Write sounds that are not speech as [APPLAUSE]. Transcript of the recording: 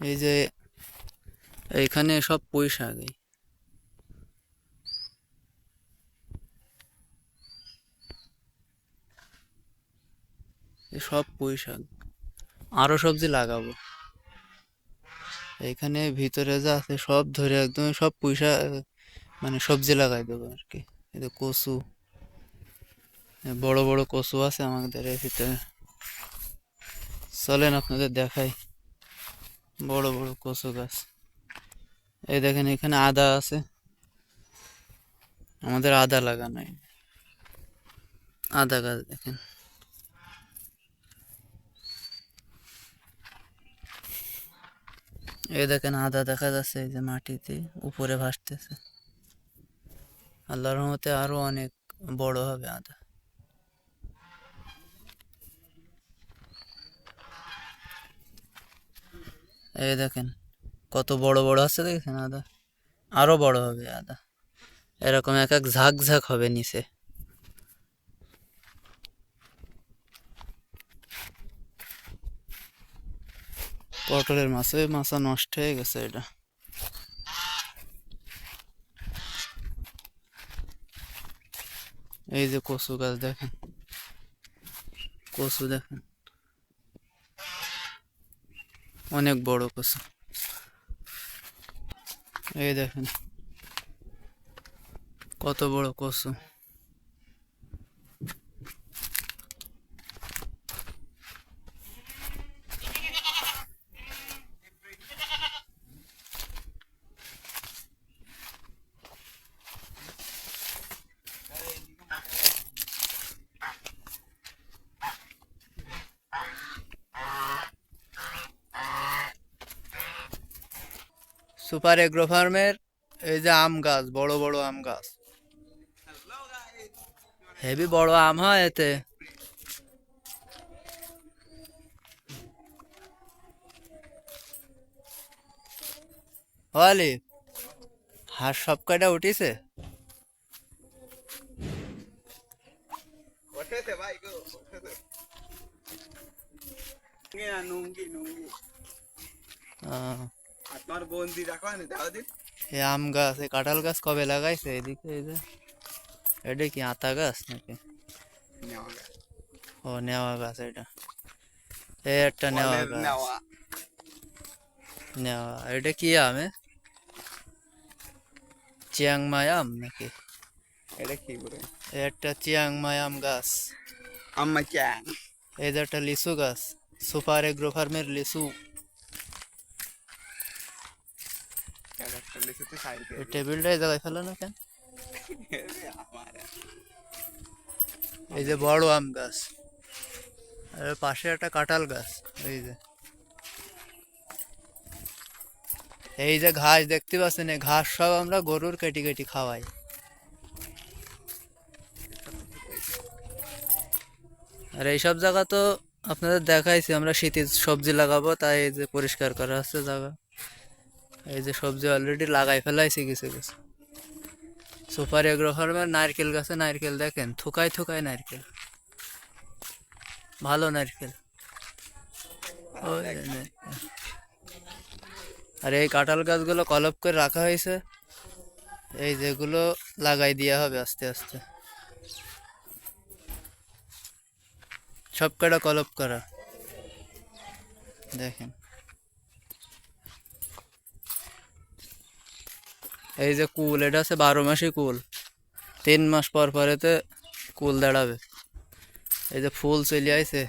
এই যে এইখানে সব পুঁই শাক সব শাক আরও সবজি লাগাবো। এইখানে ভিতরে যা আছে সব ধরে একদম সব শাক মানে সবজি লাগাই দেবো আর কি। এই কচু বড় বড় কচু আছে আমাদের ভিতরে। চলেন আপনাদের দেখাই। বড় বড় কচু গাছ। এই দেখেন, এখানে আদা আছে। আমাদের আদা লাগানো আদা গাছ দেখেন। এই দেখেন, আদা দেখা যাচ্ছে এই যে মাটিতে, উপরে ভাসতেছে। আল্লাহর রহমতে আরও অনেক বড় হবে আদা। এই দেখেন, কত বড় বড় আছে দেখেছেন আদা? আরও বড় হবে আদা। এরকম এক এক ঝাঁক ঝাঁক হবে নিচে। পটলের মাছে মাছা নষ্ট হয়ে গেছে এটা। এই যে কচু গাছ দেখেন, কচু দেখেন। অনেক বড় কচু এই দেখেন কত বড় কচু সুপার এগ্রো ফার্মের এই যে আম গাছ বড় বড় আম গাছ। হেভি বড় আম হয় এতে। ওয়ালি হাঁস সব কয়টা উঠিছে? নুঙ্গি নুঙ্গি। আহ, তোমার বন্দি রাখো না দাও দিন এই আম গাছ এই কাঁঠাল গাছ কবে লাগাইছে এদিকে এই যে? এটা কি আতা গাছ নাকি? নেওয়া গেল। ও নেওয়া গাছ এটা। এই একটা নেওয়া ফলের গাছ। নেওয়া। নেওয়া এটা কি আম এ? চিয়াংমাই আম নাকি? এটা কি করে এই একটা চিয়াংমাই আম গাছ। আম্মা চ্যাং এই যে একটা লিচু গাছ সুপার এগ্রো ফার্মের লিচু। সাইড টেবিলটা এই জায়গায় ফেলো না কেন? [LAUGHS] এই যে বড় আম গাছ। আর পাশে একটা কাঁঠাল গাছ। এই যে। এই যে ঘাস দেখতে পাচ্ছেন এই ঘাস সব আমরা গরুর কেটে কেটে খাওয়াই। আর এইসব জায়গা তো আপনাদের দেখাইছি আমরা শীতের সবজি লাগাবো তাই এই যে পরিষ্কার করা আছে জায়গা। এই যে সবজি অলরেডি লাগাই ফেলাইছে কিছু কিছু। সুপার এগ্রো নারকেল গাছে নারকেল দেখেন, থুকায় থুকায় নারকেল। ভালো নারকেল। নারকেল। আর এই কাঁঠাল গাছগুলো কলপ করে রাখা হয়েছে। এই যেগুলো লাগাই দেওয়া হবে আস্তে আস্তে। সব কটা কলপ করা। দেখেন। এই যে কুল, এটা আছে বারো মাসই কুল। তিন মাস পর পরেতে কুল দাঁড়াবে। এই যে ফুল চলে আইছে।